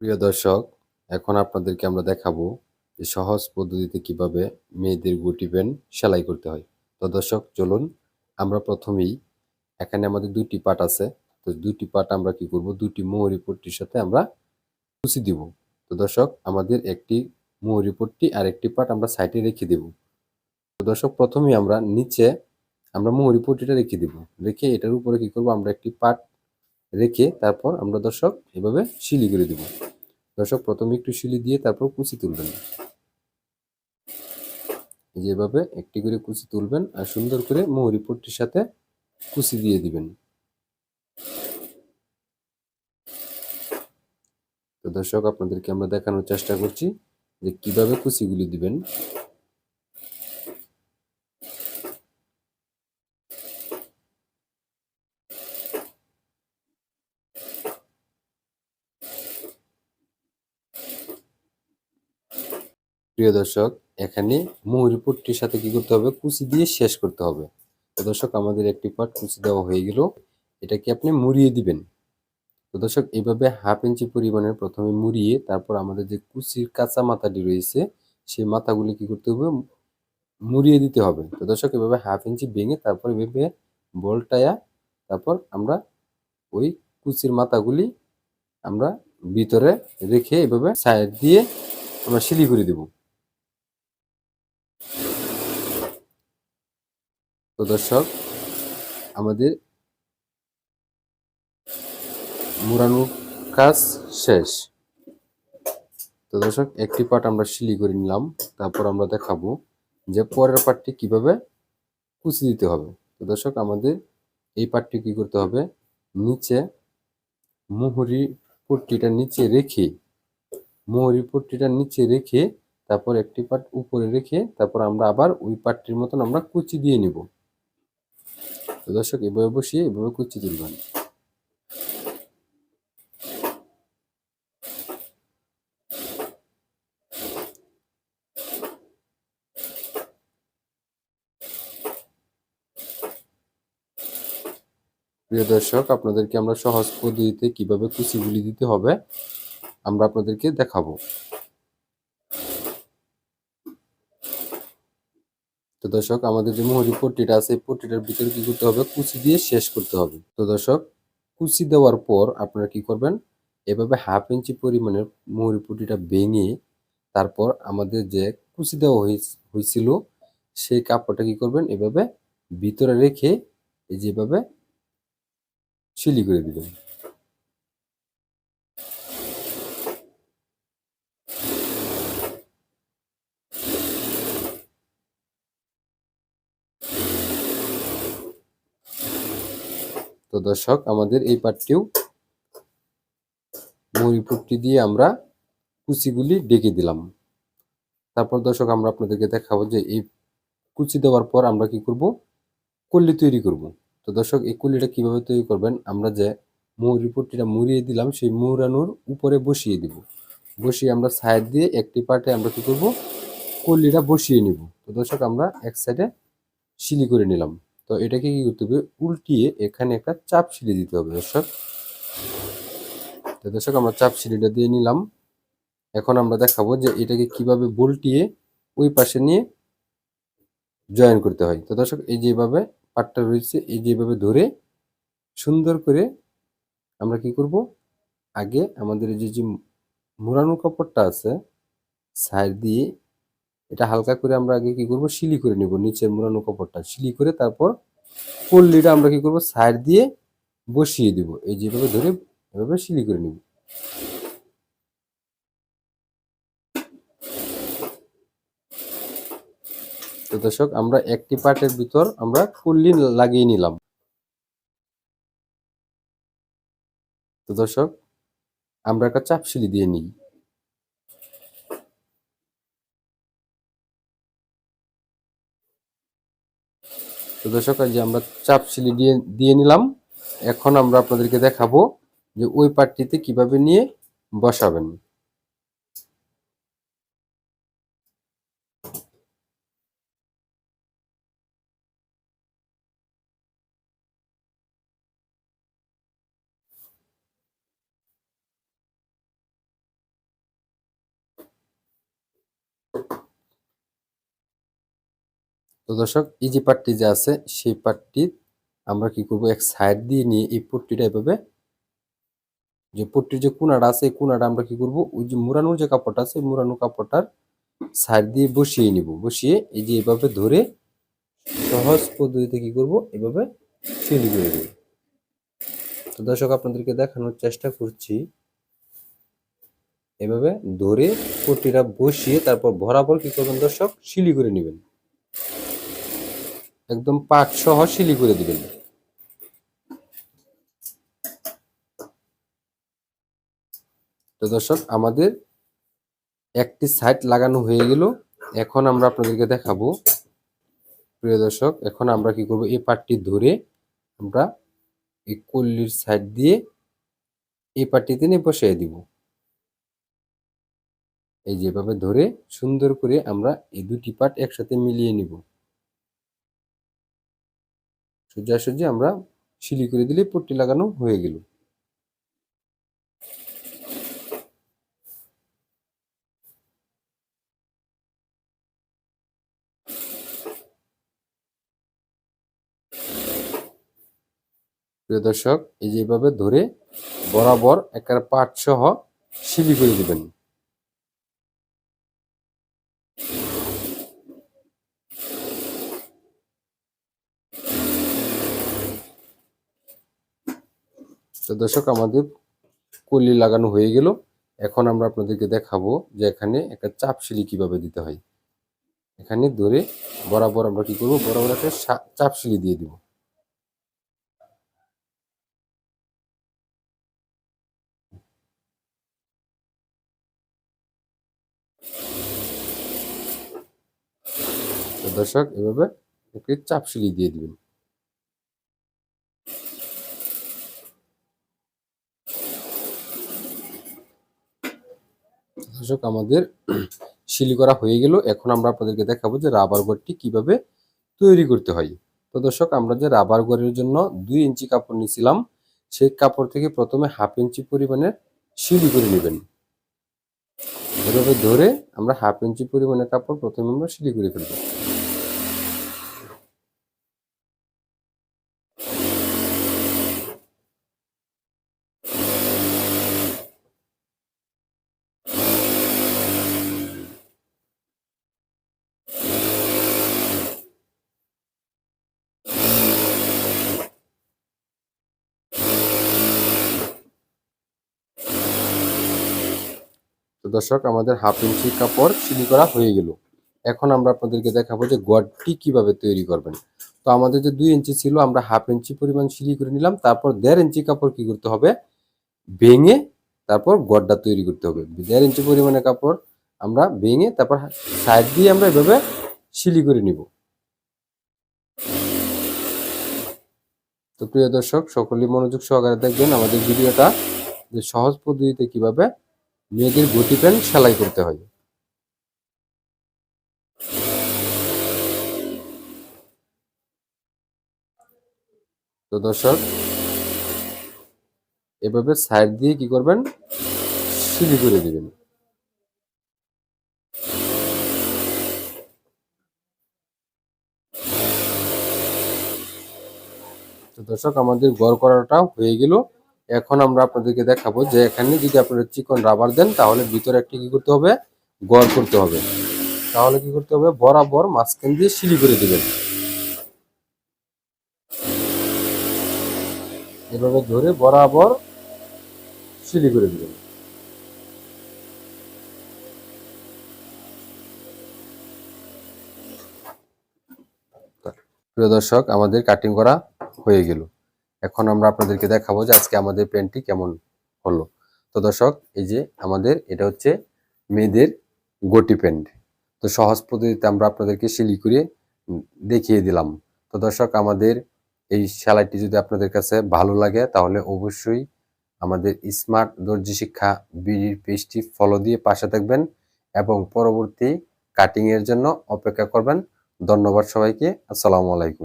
প্রিয় দর্শক, এখন আপনাদেরকে আমরা দেখাবো যে সহজ পদ্ধতিতে কীভাবে মেয়েদের গুটি প্যান্ট সেলাই করতে হয়। তো দর্শক, চলুন আমরা প্রথমেই এখানে আমাদের দুটি পাট আছে। তো দুটি পাট আমরা কি করব? দুটি মোহরি পট্টির সাথে আমরা কুচি দিব। তো দর্শক, আমাদের একটি মোহরি পট্টি আর একটি পাট আমরা সাইডে রেখে দেব। তো দর্শক, প্রথমেই আমরা নিচে আমরা মোহরি পট্টিটা রেখে দিব। রেখে এটার উপরে কি করব? আমরা একটি পাট রেখে তারপর আমরা দর্শক এভাবে শিলি করে দেব। দর্শক প্রথমে একটু শিলি দিয়ে তারপর কুচি তুলবেন। যেভাবে একটি করে কুচি তুলবেন আর সুন্দর করে মোহরি পট্টির সাথে কুচি দিয়ে দিবেন। তো দর্শক আপনাদেরকে আমরা দেখানোর চেষ্টা করছি যে কীভাবে কুচিগুলি দিবেন। প্রিয় দর্শক, এখানে মুহুরি পট্টির সাথে কি করতে হবে? কুচি দিয়ে শেষ করতে হবে। তো দর্শক, আমাদের একটি পার্ট কুচি দেওয়া হয়ে গেল। এটাকে আপনি মুড়িয়ে দিবেন। তো দর্শক এইভাবে হাফ ইঞ্চি পরিমাণের প্রথমে মুড়িয়ে তারপর আমাদের যে কুচির কাঁচা মাথাটি রয়েছে, সেই মাথাগুলি কি করতে হবে? মুড়িয়ে দিতে হবে। তো দর্শক, এভাবে হাফ ইঞ্চি ভেঙে তারপর এভাবে বলটায়া তারপর আমরা ওই কুচির মাথাগুলি আমরা ভিতরে রেখে এভাবে সাইড দিয়ে আমরা সিলি করে দেবো। তো দর্শক, আমাদের মুরানোর কাজ শেষ। তো দর্শক, একটি পার্ট আমরা সিলি করে নিলাম, তারপর আমরা দেখাবো যে পরের পার্টটি কীভাবে কুচি দিতে হবে। তো দর্শক, আমাদের এই পার্টটি কি করতে হবে? নিচে মুহুরি পট্টিটা নিচে রেখে, মুহুরি পট্টিটা নিচে রেখে, তারপর একটি পার্ট উপরে রেখে, তারপর আমরা আবার ওই পার্টটির মতন আমরা কুচি দিয়ে নিব। তো দর্শক, এভাবে বসিয়ে এভাবে কুচি তুলবেন। প্রিয় দর্শক, আপনাদেরকে আমরা সহজ পদ্ধতিতে কীভাবে কুচিগুলি দিতে হবে, আমরা আপনাদেরকে দেখাবো। তো দর্শক, আমাদের যে মোহরি পট্টিটা আছে পট্টিটার ভিতরে কি করতে হবে? কুচি দিয়ে শেষ করতে হবে। তো দর্শক, কুচি দেওয়ার পর আপনারা কি করবেন? এভাবে হাফ ইঞ্চি পরিমাণের মোহরি পট্টিটা ভেঙে তারপর আমাদের যে কুচি দেওয়া হয়েছিল সেই কাপড়টা কি করবেন? এভাবে ভিতরে রেখে এই যেভাবে শিলি করে দিবেন। তো দর্শক, আমাদের এই পাটটিও মরিপুটটি দিয়ে আমরা কুচিগুলি ডেকে দিলাম। তারপর দর্শক, আমরা আপনাদেরকে দেখাবো যে এই কুচি দেওয়ার পর আমরা কি করব? কল্লি তৈরি করব। তো দর্শক, এই কল্লিটা কীভাবে তৈরি করবেন? আমরা যে মৌরিপট্টিটা মুড়িয়ে দিলাম, সেই মুড়ানোর উপরে বসিয়ে দিব। বসিয়ে আমরা সাইড দিয়ে একটি পার্টে আমরা কি করব? কল্লিটা বসিয়ে নিব। তো দর্শক, আমরা এক সাইডে সিলি করে নিলাম। তো এটাকে কি করতে হবে? উল্টিয়ে এখানে একটা চাপ সিঁড়ি দিতে হবে, দর্শক। তো দর্শক, আমরা চাপ সিঁড়িটা দিয়ে নিলাম। এখন আমরা দেখাবো যে এটাকে কীভাবে বল্টিয়ে ওই পাশে নিয়ে জয়েন করতে হয়। তো দর্শক, এই যেভাবে পাটটা রয়েছে, এই যেভাবে ধরে সুন্দর করে আমরা কি করব? আগে আমাদের যে যে মোড়ানো কাপড়টা আছে, সাইড দিয়ে এটা হালকা করে আমরা আগে কি করব? শিলি করে নিব, নিচের মোড়ানো কাপড়টা। শিলি করে তারপর কল্লিটা আমরা কি করব? সাইড দিয়ে বসিয়ে দিব। এই যেভাবে ধরে এভাবে শিলি করে নিব। তো দর্শক, আমরা একটি পার্টের ভিতর আমরা কল্লি লাগিয়ে নিলাম। তো দর্শক, আমরা একটা চাপ শিলি দিয়ে নিই। তো দর্শক যে আমরা চাপ সিলি দিয়ে দিয়ে নিলাম, এখন আমরা আপনাদেরকে দেখাবো যে ওই পাটটিতে কীভাবে নিয়ে বসাবেন। তো দর্শক, এই যে পাটটি যে আছে, সেই পাটটি আমরা কি করব? এক সাইড দিয়ে নিয়ে এই পট্টিটা এভাবে, যে পট্টির যে কোনাটা আছে, এই কোনাটা আমরা কি করব? ওই যে মুরানোর যে কাপড়টা আছে মুরানো কাপড়টার সাইড দিয়ে বসিয়ে নিব। বসিয়ে এই যে এভাবে ধরে সহজ পদ্ধতিতে কি করব? এভাবে সিলি করে দেব। তো দর্শক, আপনাদেরকে দেখানোর চেষ্টা করছি। এভাবে ধরে পট্টিটা বসিয়ে তারপর বরাবর কি করবেন দর্শক? সিলি করে নেবেন। একদম পাট সহ শিলি করে দিবেন। তো দর্শক, আমাদের একটি সাইড লাগানো হয়ে গেল। এখন আমরা আপনাদেরকে দেখাবো। প্রিয় দর্শক, এখন আমরা কি করব? এই পাটটি ধরে আমরা এই কল্লির সাইড দিয়ে এই পাটটিতে নিয়ে বসিয়ে দিব। এই যেভাবে ধরে সুন্দর করে আমরা এই দুটি পাট একসাথে মিলিয়ে নিব। সোজাসুজি আমরা সিলি করে দিলে পট্টি লাগানো হয়ে গেল। প্রিয় দর্শক, এই যেভাবে ধরে বরাবর একটা পাট সহ সিলি করে দিবেন। তো দর্শক, আমাদের কলি লাগানো হয়ে গেল। এখন আমরা আপনাদেরকে দেখাবো যে এখানে একটা চাপ সিলি কীভাবে দিতে হয়। এখানে ধরে বরাবর আমরা কি করব? বরাবর একটা চাপ সিলি দিয়ে দিব। দর্শক, এভাবে একটি চাপ সিলি দিয়ে দিবেন। দর্শক আমাদের শিলি করা হয়ে গেল। এখন আমরা আপনাদেরকে দেখাবো যে রাবার গড়টি কীভাবে তৈরি করতে হয়। তো দর্শক, আমরা যে রাবার গড়ের জন্য দুই ইঞ্চি কাপড় নিয়েছিলাম, সেই কাপড় থেকে প্রথমে হাফ ইঞ্চি পরিমাণের শিলি করে নেবেন। এভাবে ধরে আমরা হাফ ইঞ্চি পরিমাণের কাপড় প্রথমে আমরা শিলি করে ফেলব। তো দর্শক, আমাদের হাফ ইঞ্চি কাপড় সিলি করা হয়ে গেল। এখন আমরা আপনাদেরকে দেখাবো যে গড়টি কীভাবে তৈরি করবেন। তো আমাদের যে দুই ইঞ্চি ছিল, আমরা হাফ ইঞ্চি পরিমাণ সিলি করে নিলাম, তারপর দেড় ইঞ্চি কাপড় কি করতে হবে? ভেঙে তারপর গড়টা তৈরি করতে হবে। দেড় ইঞ্চি পরিমাণে কাপড় আমরা ভেঙে তারপর সাইড দিয়ে আমরা এভাবে সিলি করে নিব। তো প্রিয় দর্শক, সকলেই মনোযোগ সহকারে দেখবেন আমাদের ভিডিওটা যে সহজ পদ্ধতিতে কীভাবে মেয়েদের গতি প্যান্ট সেলাই করতে হয়। তো দর্শক, এভাবে সাইড দিয়ে কি করবেন? সিলি করে দিবেন। তো দর্শক, আমাদের গড় করাটা হয়ে গেল। এখন আমরা আপনাদেরকে দেখাবো যে এখানে যদি আপনারা চিকন রাবার দেন, তাহলে ভিতরে একটি কি করতে হবে? গড় করতে হবে। তাহলে কি করতে হবে? বরাবর মাঝখান দিয়ে সিলি করে দেবেন। এভাবে ধরে বরাবর সিলি করে দেবেন। প্রিয় দর্শক, আমাদের কাটিং করা হয়ে গেল। এখন আমরা আপনাদেরকে দেখাবো যে আজকে আমাদের প্যান্টটি কেমন হলো। তো দর্শক, এই যে আমাদের, এটা হচ্ছে মেয়েদের গটি প্যান্ট। তো সহজ পদ্ধতিতে আমরা আপনাদেরকে সিলি করে দেখিয়ে দিলাম। তো দর্শক, আমাদের এই সেলাইটি যদি আপনাদের কাছে ভালো লাগে, তাহলে অবশ্যই আমাদের স্মার্ট দর্জি শিক্ষা বিডির পেজটি ফলো দিয়ে পাশে থাকবেন এবং পরবর্তী কাটিংয়ের জন্য অপেক্ষা করবেন। ধন্যবাদ সবাইকে। আসসালামু আলাইকুম।